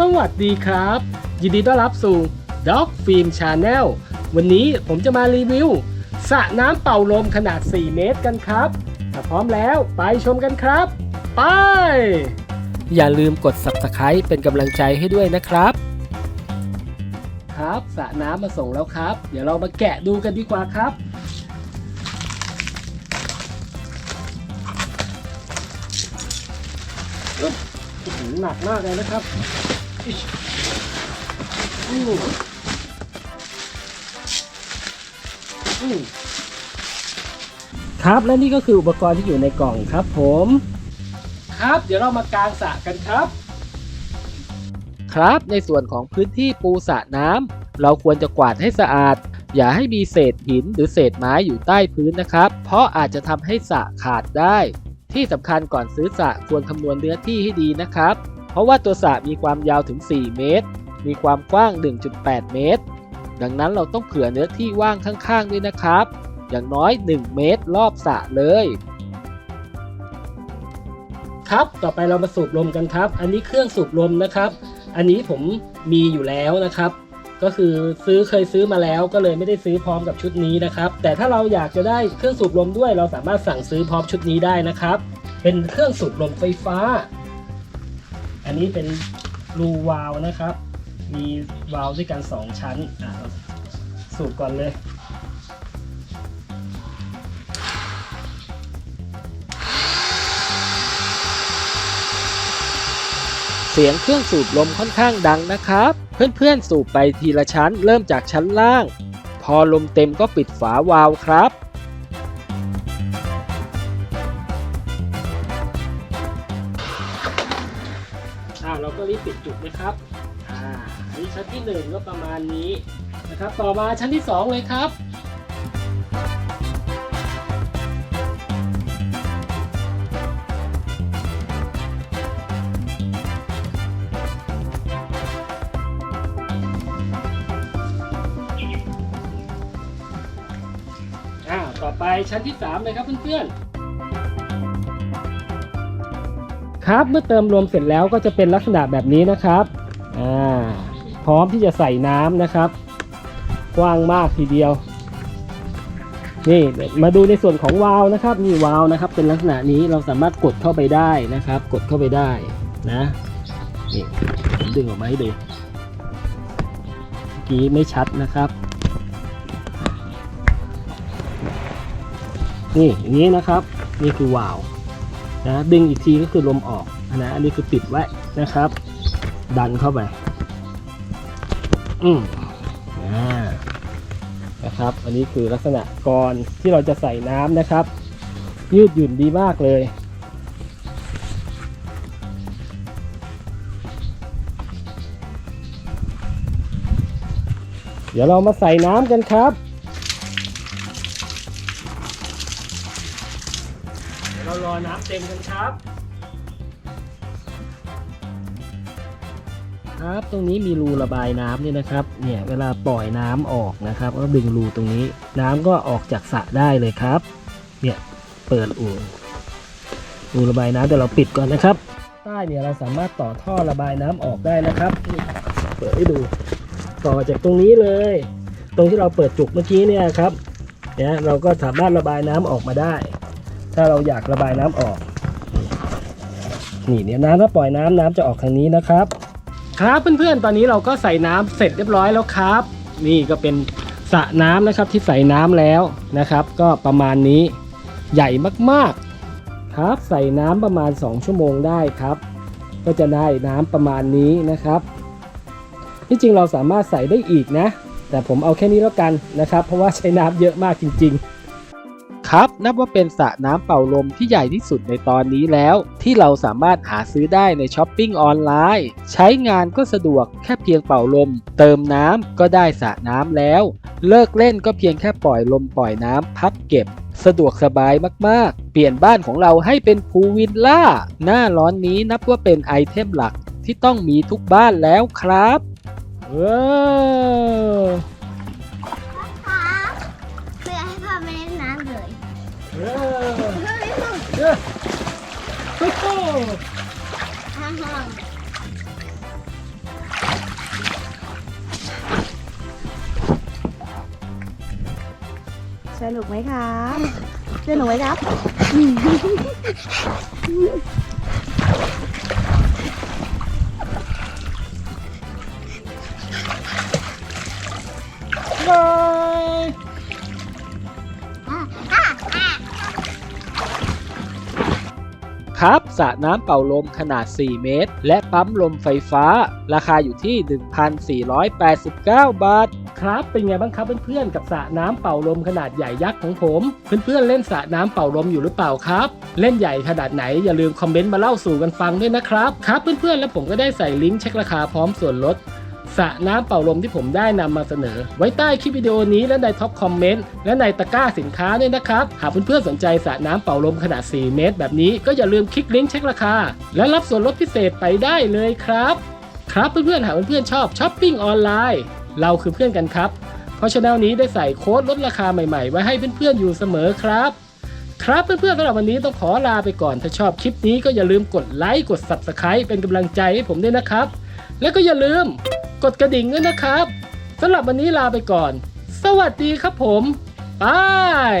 สวัสดีครับ ยินดีต้อนรับสู่ Dog Film Channel วันนี้ผมจะมารีวิวสระน้ำเป่าลมขนาด 4 เมตรกันครับ ถ้าพร้อมแล้วไปชมกันครับ ไป อย่าลืมกด Subscribe เป็นกำลังใจให้ด้วยนะครับ ครับสระน้ำมาส่งแล้วครับ เดี๋ยวเรามาแกะดูกันดีกว่าครับอื้อหือหนักมากเลยนะครับ อิ๊ชอืมอืมครับและนี่ก็คืออุปกรณ์ที่อยู่ในกล่องครับผม ครับเดี๋ยวเรามากางสระกันครับ ครับในส่วนของพื้นที่ปูสระน้ำเราควรจะกวาดให้สะอาด อย่าให้มีเศษหินหรือเศษไม้อยู่ใต้พื้นนะครับ เพราะอาจจะทำให้สระขาดได้ ที่สำคัญก่อนซื้อสระควรคำนวณเนื้อที่ให้ดีนะครับเพ ราะว่าตัวสระมีความยาวถึง 4 เมตร มีความกว้าง 1.8 เมตร ดังนั้นเราต้องเผื่อเนื้อที่ว่างข้างๆด้วยนะครับ อย่างน้อย 1 เมตรรอบสระเลย ครับ ต่อไปเรามาสูบลมกันครับ อันนี้เครื่องสูบลมนะครับ อันนี้ผมมีอยู่แล้วนะครับ ก็คือซื้อเคยซื้อมาแล้วก็เลยไม่ได้ซื้อพร้อมกับชุดนี้นะครับ แต่ถ้าเราอยากจะได้เครื่องสูบลมด้วย เราสามารถสั่งซื้อพร้อมชุดนี้ได้นะครับ เป็นเครื่องสูบลมไฟฟ้า อันนี้เป็นรูวาล์วนะครับ มีวาล์วด้วยกัน 2 ชั้นอ่าสูบก่อนเลยเสียงเครื่องสูบลมค่อนข้างดังนะครับ เพื่อนๆสูบไปทีละชั้นเริ่มจากชั้นล่าง พอลมเต็มก็ปิดฝาวาล์วครับ เราก็รีบปิดจุกนะครับอ่าอันนี้ชั้นที่หนึ่งก็ประมาณนี้นะครับ ต่อมาชั้นที่สองเลยครับอ่าต่อไปชั้นที่ 3 เลยครับเพื่อนๆ ครับ เมื่อเติมลมเสร็จแล้วก็จะเป็นลักษณะแบบนี้นะครับอ่าพร้อมที่จะใส่น้ำนะครับกว้างมากทีเดียว นี่มาดูในส่วนของวาล์วนะครับนี่วาล์วนะครับ เป็นลักษณะนี้เราสามารถกดเข้าไปได้นะครับ กดเข้าไปได้นะนี่ผมดึงออกมาให้ดูเมื่อกี้ไม่ชัดนะครับ นี่อย่างนี้นะครับ นี่คือวาล์ว นะดึงอีกทีก็คือลมออกนะอันนี้คือปิดไว้นะครับ ดันเข้าไป อืมนะครับ อันนี้คือลักษณะก่อนที่เราจะใส่น้ำนะครับ ยืดหยุ่นดีมากเลยเดี๋ยวเรามาใส่น้ำกันครับ เรารอน้ำเต็มกันครับ ครับตรงนี้มีรูระบายน้ำเนี่ยนะครับ เนี่ยเวลาปล่อยน้ำออกนะครับ ก็ดึงรูตรงนี้ น้ำก็ออกจากสระได้เลยครับ เนี่ยเปิดอูรูระบายน้ำแต่เราปิดก่อนนะครับ ใต้เนี่ยเราสามารถต่อท่อระบายน้ำออกได้นะครับนี่เปิดให้ดู ต่อจากตรงนี้เลย ตรงที่เราเปิดจุกเมื่อกี้เนี่ยครับเนี่ยเราก็สามารถระบายน้ำออกมาได้ ถ้าเราอยากระบายน้ำออก นี่เนี่ยน้ำถ้าปล่อยน้ำน้ำจะออกทางนี้นะครับ ครับเพื่อนๆ ตอนนี้เราก็ใส่น้ำเสร็จเรียบร้อยแล้วครับ นี่ก็เป็นสระน้ำนะครับที่ใส่น้ำแล้วนะครับ ก็ประมาณนี้ใหญ่มากๆ ครับใส่น้ำประมาณ 2 ชั่วโมงได้ครับ ก็จะได้น้ำประมาณนี้นะครับที่จริงเราสามารถใส่ได้อีกนะ แต่ผมเอาแค่นี้แล้วกันนะครับ เพราะว่าใช้น้ำเยอะมากจริง ๆ ครับ นับว่าเป็นสระน้ำเป่าลมที่ใหญ่ที่สุดในตอนนี้แล้ว ที่เราสามารถหาซื้อได้ในช้อปปิ้งออนไลน์ ใช้งานก็สะดวกแค่เพียงเป่าลม เติมน้ำก็ได้สระน้ำแล้ว เลิกเล่นก็เพียงแค่ปล่อยลมปล่อยน้ำพักเก็บ สะดวกสบายมากๆ เปลี่ยนบ้านของเราให้เป็นพูวิลล่า หน้าร้อนนี้นับว่าเป็นไอเทมหลักที่ต้องมีทุกบ้านแล้วครับว้าว ฮ่าฮ่าสนุกไหมครับสนุกไหมครับ ครับสระน้ำเป่าลมขนาด 4 เมตร และปั๊มลมไฟฟ้า ราคาอยู่ที่ 1,489 บาท ครับ เป็นไงบ้างครับเพื่อนๆ กับสระน้ำเป่าลมขนาดใหญ่ยักษ์ของผม เพื่อนๆ เล่นสระน้ำเป่าลมอยู่หรือเปล่าครับ เล่นใหญ่ขนาดไหนอย่าลืมคอมเมนต์มาเล่าสู่กันฟังด้วยนะครับ ครับเพื่อนๆ แล้วผมก็ได้ใส่ลิงก์เช็คราคาพร้อมส่วนลด สระน้ำเป่าลมที่ผมได้นำมาเสนอ ไว้ใต้คลิปวิดีโอนี้และในท็อปคอมเมนต์และในตะกร้าสินค้าด้วยนะครับ หากเพื่อนๆสนใจสระน้ำเป่าลมขนาด 4 เมตร แบบนี้ก็อย่าลืมคลิกลิงก์เช็คราคา และรับส่วนลดพิเศษไปได้เลยครับ ครับเพื่อนๆหากเพื่อนๆชอบช้อปปิ้งออนไลน์เราคือเพื่อนกันครับ เพราะช anel นี้ได้ใส่โค้ดลดราคาใหม่ๆ ไว้ให้เพื่อนๆอยู่เสมอครับครับเพื่อนๆสำหรับวันนี้ต้องขอลาไปก่อน ถ้าชอบคลิปนี้ก็อย่าลืมกดไลค์ กด Subscribe เป็นกำลังใจให้ผมด้วยนะครับ แล้วก็อย่าลืม กดกระดิ่งด้วยนะครับสำหรับวันนี้ลาไปก่อน สวัสดีครับผมบาย